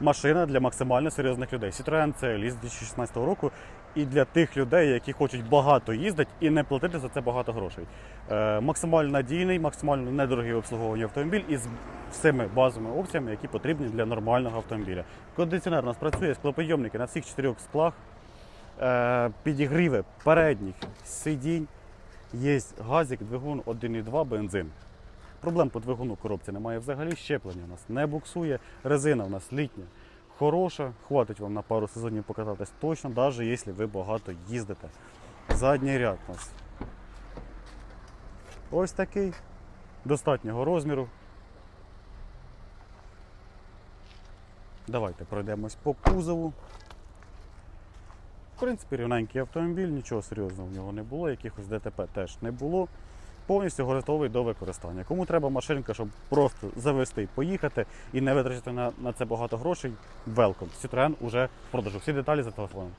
машина для максимально серйозних людей. Citroen це ліс 2016 року. І для тих людей, які хочуть багато їздити і не платити за це багато грошей. Е, максимально надійний, максимально недорогий обслуговування автомобіль із всіми базовими опціями, які потрібні для нормального автомобіля. Кондиціонер у нас працює, склопийомники на всіх чотирьох склах, е, підігріви передніх сидінь, є газик, двигун 1,2 бензин. Проблем по двигуну коробці немає взагалі. Щеплення у нас не буксує, резина у нас літня, хороша, хватить вам на пару сезонів покататись точно, навіть якщо ви багато їздите. Задній ряд у нас. Ось такий, достатнього розміру. Давайте пройдемось по кузову. В принципі, рівненький автомобіль, нічого серйозного в нього не було, якихось ДТП теж не було. Повністю готовий до використання. Кому треба машинка, щоб просто завести поїхати і не витрачати на, на це багато грошей, welcome. Citroen уже в продажу. Всі деталі за телефоном.